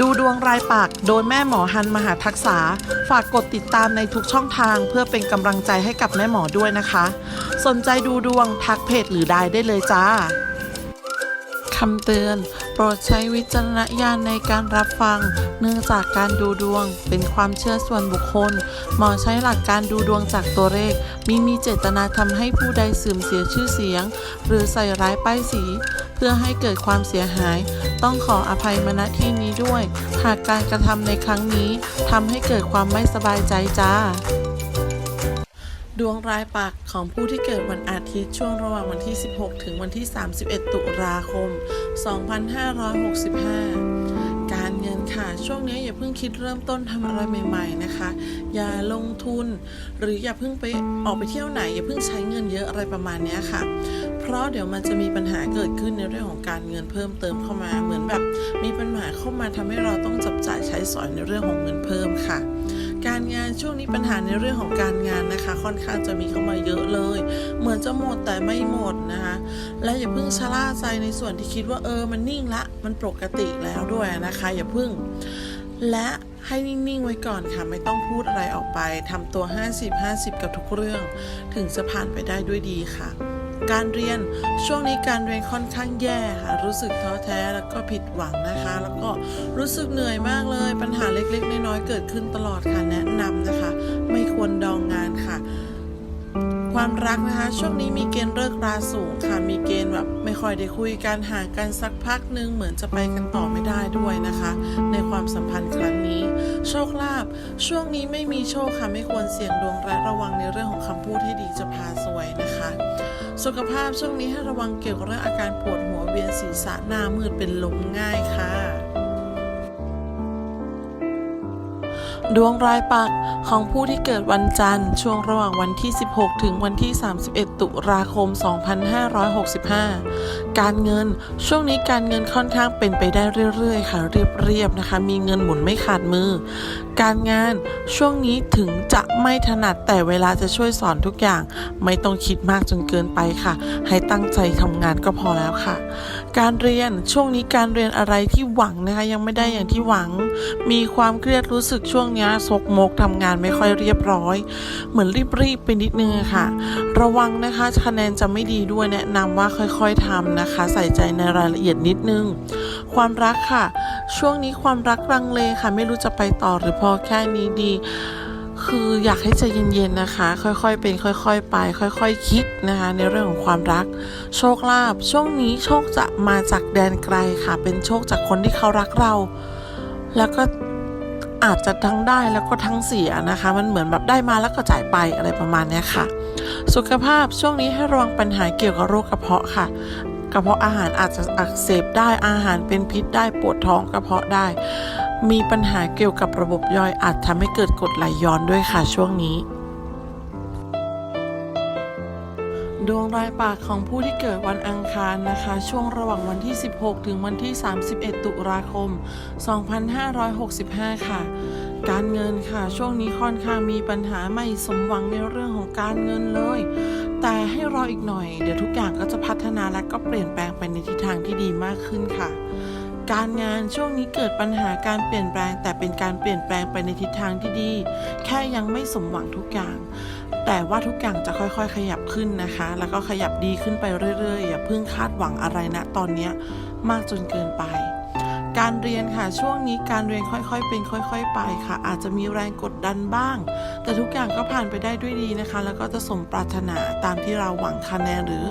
ดูดวงรายปากโดยแม่หมอฮันมหาทักษา ฝากกดติดตามในทุกช่องทางเพื่อเป็นกำลังใจให้กับแม่หมอด้วยนะคะ สนใจดูดวงทักเพจหรือไดได้เลยจ้าคำเตือน โปรดใช้วิจารณญาณในการรับฟัง เนื่องจากการดูดวงเป็นความเชื่อส่วนบุคคล หมอใช้หลักการดูดวงจากตัวเลขมิมีเจตนาทำให้ผู้ใดเสื่อมเสียชื่อเสียง หรือใส่ร้ายป้ายสี เพื่อให้เกิดความเสียหาย ต้องขออภัยมาณที่นี้ด้วย หากการกระทำในครั้งนี้ทำให้เกิดความไม่สบายใจจ้าดวงรายปักของผู้ที่เกิดวันอาทิตย์ช่วงระหว่างวันที่ 16 ถึงวันที่ 31 ตุลาคม 2565 การเงินค่ะ ช่วงนี้อย่าเพิ่งคิดเริ่มต้นทำอะไรใหม่ ๆนะคะ อย่าลงทุน หรืออย่าเพิ่งไปออกไปเที่ยวไหน อย่าเพิ่งใช้เงินเยอะอะไรประมาณนี้ค่ะ เพราะเดี๋ยวมันจะมีปัญหาเกิดขึ้นในเรื่องของการเงินเพิ่มเติมเข้ามา เหมือนแบบมีปัญหาเข้ามาทำให้เราต้องจับจ่ายใช้สอยในเรื่องของเงินเพิ่มค่ะ การงานช่วงนี้ปัญหาในเรื่องของการงานนะคะ ค่อนข้างจะมีเข้ามาเยอะเลย เหมือนจะหมดแต่ไม่หมดนะคะ และอย่าเพิ่งชะล่าใจในส่วนที่คิดว่าเออมันนิ่งละ มันปกติแล้วด้วยนะคะ อย่าเพิ่งและให้นิ่ง ๆ ไว้ก่อนค่ะ ไม่ต้องพูดอะไรออกไปทำตัว 50-50 กับทุกเรื่อง ถึงจะผ่านไปได้ด้วยดีค่ะ การเรียนช่วงนี้การเรียนค่อนข้างแย่ค่ะรู้สึกท้อแท้แล้วก็ผิดหวังนะคะ แล้วก็รู้สึกเหนื่อยมากเลย ปัญหาเล็กๆน้อยๆเกิดขึ้นตลอดค่ะแนะนำนะคะ ไม่ควรดองงานค่ะ ความรักนะคะ ช่วงนี้มีเกณฑ์เลิกราสูงค่ะ มีเกณฑ์แบบไม่ค่อยได้คุยกันห่างกันสักพักหนึ่งเหมือนจะไปกันต่อไม่ได้ด้วยนะคะ ในความสัมพันธ์ครั้งนี้ โชคลาภช่วงนี้ไม่มีโชคค่ะไม่ควรเสี่ยงดวงและระวังในเรื่องของคำพูดให้ดีจะพาซวยนะคะ สุขภาพช่วงนี้ให้ระวังเกี่ยวกับเรื่องอาการปวดหัวเวียนศีรษะหน้ามืดเป็นลมง่ายค่ะ ดวงรายปักของผู้ที่เกิดวันจันทร์ ช่วงระหว่างวันที่ 16 ถึงวันที่ 31 ตุลาคม 2565 การเงินช่วงนี้การเงินค่อนข้างเป็นไปได้เรื่อยๆ ค่ะ เรียบๆนะคะ มีเงินหมุนไม่ขาดมือ การงานช่วงนี้ถึงจะไม่ถนัดแต่เวลาจะช่วยสอนทุกอย่าง ไม่ต้องคิดมากจนเกินไปค่ะ ให้ตั้งใจทำงานก็พอแล้วค่ะ การเรียนช่วงนี้การเรียนอะไรที่หวังนะคะยังไม่ได้อย่างที่หวัง มีความเครียดรู้สึกช่วงนี้ยซกมกทำงานไม่ค่อยเรียบร้อย เหมือนรีบๆไปนิดนึงค่ะ ระวังนะคะคะแนนจะไม่ดีด้วยแนะนำว่าค่อยๆทำนะคะ ใส่ใจในรายละเอียดนิดนึง ความรักค่ะ ช่วงนี้ความรักลังเลค่ะ ไม่รู้จะไปต่อหรือพอแค่นี้ดีคืออยากให้ใจเย็นๆนะคะ ค่อยๆเป็นค่อยๆไป ค่อยๆคคิดนะคะ ในเรื่องของความรัก โชคลาภช่วงนี้โชคจะมาจากแดนไกลค่ะ เป็นโชคจากคนที่เขารักเรา แล้วก็ อาจจะทั้งได้แล้วก็ทั้งเสียนะคะ มันเหมือนแบบได้มาแล้วก็จ่ายไปอะไรประมาณนี้ค่ะ สุขภาพช่วงนี้ให้ระวังปัญหาเกี่ยวกับโรคกระเพาะค่ะกระเพาะอาหารอาจจะอักเสบได้อาหารเป็นพิษได้ปวดท้องกระเพาะได้ มีปัญหาเกี่ยวกับระบบย่อยอาจทำให้เกิดกรดไหลย้อนด้วยค่ะช่วงนี้ ดวงรายปากของผู้ที่เกิดวันอังคารนะคะ ช่วงระหว่างวันที่ 16 ถึงวันที่ 31 ตุลาคม 2565 ค่ะ การเงินค่ะ ช่วงนี้ค่อนข้างมีปัญหาไม่สมหวังในเรื่องของการเงินเลย แต่ให้รออีกหน่อย เดี๋ยวทุกอย่างก็จะพัฒนาและก็เปลี่ยนแปลงไปในทิศทางที่ดีมากขึ้นค่ะ การงานช่วงนี้เกิดปัญหาการเปลี่ยนแปลง แต่เป็นการเปลี่ยนแปลงไปในทิศทางที่ดี แค่ยังไม่สมหวังทุกอย่าง แต่ว่าทุกอย่างจะค่อยๆ ขยับขึ้นนะคะ แล้วก็ขยับดีขึ้นไปเรื่อยๆ อย่าเพิ่งคาดหวังอะไรนะตอนนี้มากจนเกินไป การเรียนค่ะช่วงนี้การเรียนค่อยๆ เป็นค่อย ๆ ไปค่ะ อาจจะมีแรงกดดันบ้าง แต่ทุกอย่างก็ผ่านไปได้ด้วยดีนะคะ แล้วก็จะสมปรารถนาตามที่เราหวังคะแนนหรือ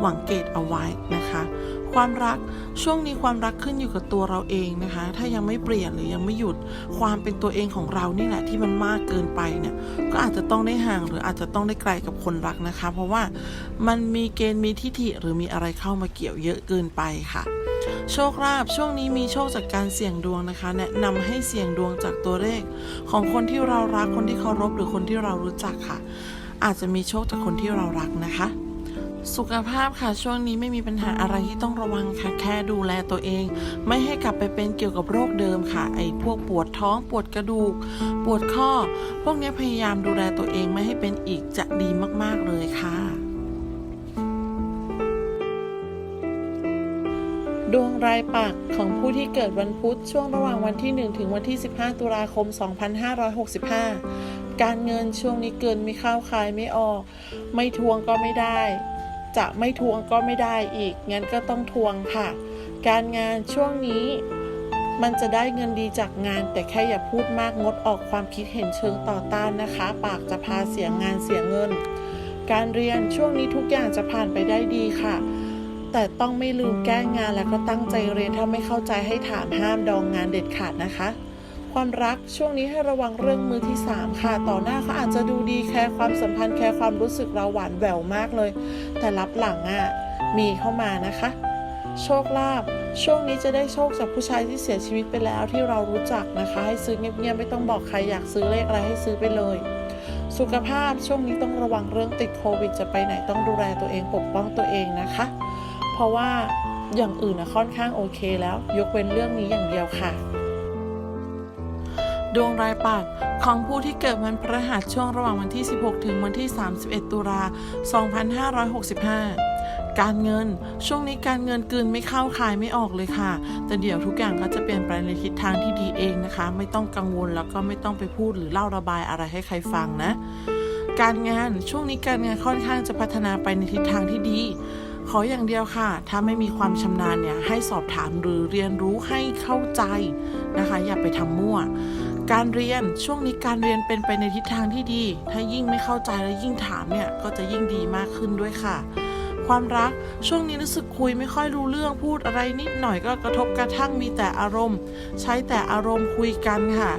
หวังเกรดเอาไว้นะคะ ความรักช่วงนี้ความรักขึ้นอยู่กับตัวเราเองนะคะ ถ้ายังไม่เปลี่ยนหรือยังไม่หยุดความเป็นตัวเองของเรานี่แหละที่มันมากเกินไปเนี่ยก็อาจจะต้องได้ห่างหรืออาจจะต้องได้ไกลกับคนรักนะคะ เพราะว่ามันมีเกณฑ์มีทิฐิหรือมีอะไรเข้ามาเกี่ยวเยอะเกินไปค่ะ โชคลาภช่วงนี้มีโชคจากการเสี่ยงดวงนะคะ แนะนำให้เสี่ยงดวงจากตัวเลข ของคนที่เรารักคนที่เคารพหรือคนที่เรารู้จักค่ะ อาจจะมีโชคจากคนที่เรารักนะคะ สุขภาพค่ะช่วงนี้ไม่มีปัญหาอะไรที่ต้องระวังค่ะแค่ดูแลตัวเอง ไม่ให้กลับไปเป็นเกี่ยวกับโรคเดิมค่ะ ไอ้พวกปวดท้องปวดกระดูก ปวดข้อ พวกนี้พยายามดูแลตัวเองไม่ให้เป็นอีกจะดีมากๆเลยค่ะดดวงรายปักของผู้ที่เกิดวันพุธช่วงระหว่างวันที่ 1 ถึงวันที่ 15 ตุลาคม 2565 การเงินช่วงนี้เกินไม่เข้าคายไม่ออก ไม่ทวงก็ไม่ได้ จะไม่ทวงก็ไม่ได้อีก งั้นก็ต้องทวงค่ะ การงานช่วงนี้มันจะได้เงินดีจากงาน แต่แค่อย่าพูดมากงดออกความคิดเห็นเชิงต่อต้านนะคะ ปากจะพาเสียงานเสียเงิน การเรียนช่วงนี้ทุกอย่างจะผ่านไปได้ดีค่ะ แต่ต้องไม่ลืมแก้งานแล้วก็ตั้งใจเรียนถ้าไม่เข้าใจให้ถามห้ามดองงานเด็ดขาดนะคะ ความรักช่วงนี้ให้ระวังเรื่องมือที่ 3 ค่ะ ต่อหน้าเขาอาจจะดูดีแค่ความสัมพันธ์แค่ความรู้สึกเราหวานแหววมากเลย แต่รับหลังอะมีเข้ามานะคะ โชคลาภช่วงนี้จะได้โชคจากผู้ชายที่เสียชีวิตไปแล้วที่เรารู้จักนะคะ ให้ซื้อเงียบๆไม่ต้องบอกใครอยากซื้อเลขอะไรให้ซื้อไปเลย สุขภาพช่วงนี้ต้องระวังเรื่องติดโควิด จะไปไหนต้องดูแลตัวเองปกป้องตัวเองนะคะ เพราะว่าอย่างอื่นนะค่อนข้างโอเคแล้ว ยกเว้นเรื่องนี้อย่างเดียวค่ะ ดวงรายปักของผู้ที่เกิดวันพฤหัสช่วงระหว่างวันที่ 16 ถึงวันที่ 31 ตุลา 2565 การเงิน ช่วงนี้การเงินกืนไม่เข้าคายไม่ออกเลยค่ะ แต่เดี๋ยวทุกอย่างก็จะเปลี่ยนไปในทิศทางที่ดีเองนะคะ ไม่ต้องกังวลแล้วก็ไม่ต้องไปพูดหรือเล่าระบายอะไรให้ใครฟังนะ การงานช่วงนี้การงานค่อนข้างจะพัฒนาไปในทิศทางที่ดีขออย่างเดียวค่ะ ถ้าไม่มีความชำนาญเนี่ยให้สอบถามหรือเรียนรู้ให้เข้าใจนะคะ อย่าไปทำมั่ว การเรียนช่วงนี้การเรียนเป็นไปในทิศทางที่ดี ถ้ายิ่งไม่เข้าใจและยิ่งถามเนี่ยก็จะยิ่งดีมากขึ้นด้วยค่ะ ความรักช่วงนี้รู้สึกคุยไม่ค่อยรู้เรื่องพูดอะไรนิดหน่อยก็กระทบกระทั่งมีแต่อารมณ์ ใช้แต่อารมณ์คุยกันค่ะ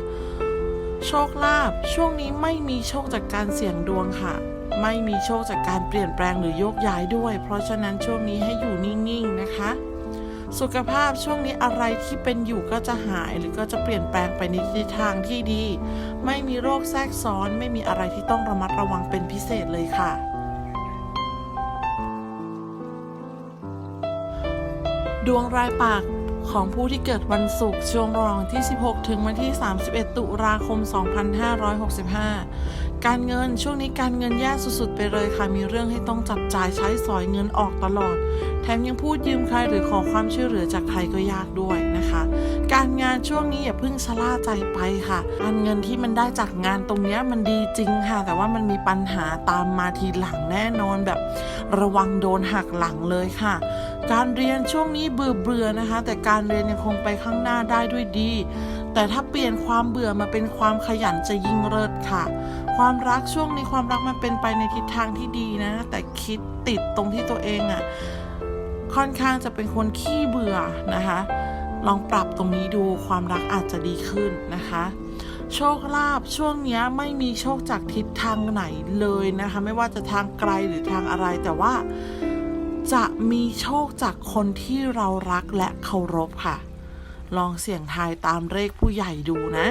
โชคลาภช่วงนี้ไม่มีโชคจากการเสี่ยงดวงค่ะ ไม่มีโชคจากการเปลี่ยนแปลงหรือโยกย้ายด้วย เพราะฉะนั้นช่วงนี้ให้อยู่นิ่งๆนะคะ สุขภาพช่วงนี้อะไรที่เป็นอยู่ก็จะหายหรือก็จะเปลี่ยนแปลงไปในทิศทางที่ดี ไม่มีโรคแทรกซ้อน ไม่มีอะไรที่ต้องระมัดระวังเป็นพิเศษเลยค่ะดวงรายปากของผู้ที่เกิดวันศุกร์ช่วงระหว่างที่ 16 ถึงวันที่ 31 ตุลาคม 2565 การเงินช่วงนี้การเงินแย่สุดๆไปเลยค่ะ มีเรื่องให้ต้องจับจ่ายใช้สอยเงินออกตลอด แถมยังพูดยืมใครหรือขอความช่วยเหลือจากใครก็ยากด้วยนะคะ การงานช่วงนี้อย่าเพิ่งชะล่าใจไปค่ะการเงินที่มันได้จากงานตรงนี้มันดีจริงค่ะ แต่ว่ามันมีปัญหาตามมาทีหลังแน่นอนแบบระวังโดนหักหลังเลยค่ะ การเรียนช่วงนี้เบื่อเบื่อๆนะคะ แต่การเรียนยังคงไปข้างหน้าได้ด้วยดี แต่ถ้าเปลี่ยนความเบื่อมาเป็นความขยันจะยิ่งเลิศค่ะ ความรักช่วงนี้ความรักมันเป็นไปในทิศทางที่ดีนะ แต่คิดติดตรงที่ตัวเองอะ่ะค่อนข้างจะเป็นคนขี้เบื่อนะคะ ลองปรับตรงนี้ดูความรักอาจจะดีขึ้นนะคะ โชคลาภช่วงนี้ไม่มีโชคจากทิศทางไหนเลยนะคะ ไม่ว่าจะทางไกลหรือทางอะไรแต่ว่าจะมีโชคจากคนที่เรารักและเคารพค่ะ ลองเสี่ยงทายตามเลขผู้ใหญ่ดูนะ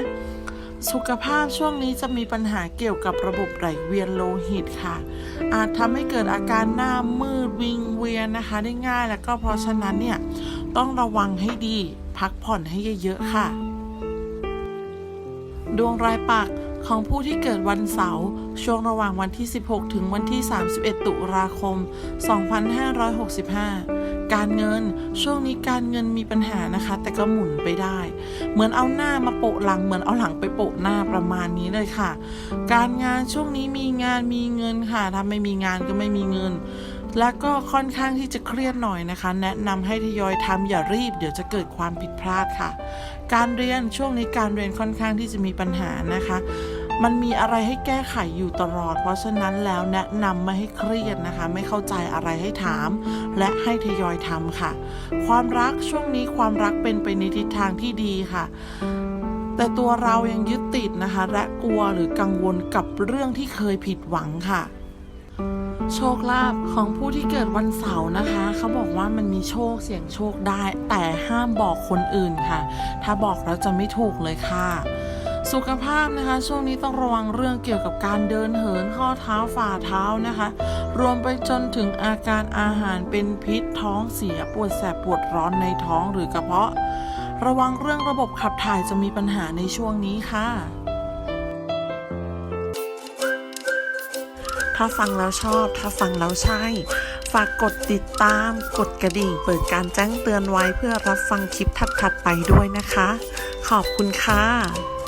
สุขภาพช่วงนี้จะมีปัญหาเกี่ยวกับระบบไหลเวียนโลหิตค่ะ อาจทำให้เกิดอาการหน้ามืดวิงเวียนนะคะได้ง่ายแล้วก็เพราะฉะนั้นเนี่ยต้องระวังให้ดีพักผ่อนให้เยอะๆค่ะ ดวงรายปักของผู้ที่เกิดวันเสาร์ช่วงระหว่างวันที่ 16 ถึงวันที่ 31 ตุลาคม 2565 การเงิน ช่วงนี้การเงินมีปัญหานะคะ แต่ก็หมุนไปได้ เหมือนเอาหน้ามาโปะหลัง เหมือนเอาหลังไปโปะหน้าประมาณนี้เลยค่ะ การงานช่วงนี้มีงานมีเงินค่ะถ้าไม่มีงานก็ไม่มีเงิน และก็ค่อนข้างที่จะเครียดหน่อยนะคะ แนะนำให้ทยอยทำอย่ารีบ เดี๋ยวจะเกิดความผิดพลาดค่ะ การเรียนช่วงนี้การเรียนค่อนข้างที่จะมีปัญหานะคะ มันมีอะไรให้แก้ไขอยู่ตลอด เพราะฉะนั้นแล้วแนะนำไม่ให้เครียดนะคะ ไม่เข้าใจอะไรให้ถาม และให้ทยอยทำค่ะ ความรักช่วงนี้ความรักเป็นไปในทิศทางที่ดีค่ะแต่ตัวเรายังยึดติดนะคะ และกลัวหรือกังวลกับเรื่องที่เคยผิดหวังค่ะ โชคลาภของผู้ที่เกิดวันเสาร์นะคะ เขาบอกว่ามันมีโชคเสี่ยงโชคได้ แต่ห้ามบอกคนอื่นค่ะ ถ้าบอกแล้วจะไม่ถูกเลยค่ะ สุขภาพนะคะ ช่วงนี้ต้องระวังเรื่องเกี่ยวกับการเดินเหินข้อเท้าฝ่าเท้านะคะ รวมไปจนถึงอาการอาหารเป็นพิษท้องเสียปวดแสบปวดร้อนในท้องหรือกระเพาะ ระวังเรื่องระบบขับถ่ายจะมีปัญหาในช่วงนี้ค่ะถ้าฟังแล้วชอบ ถ้าฟังแล้วใช่ ฝากกดติดตาม กดกระดิ่ง เปิดการแจ้งเตือนไว้เพื่อรับฟังคลิปถัดๆไปด้วยนะคะ ขอบคุณค่ะ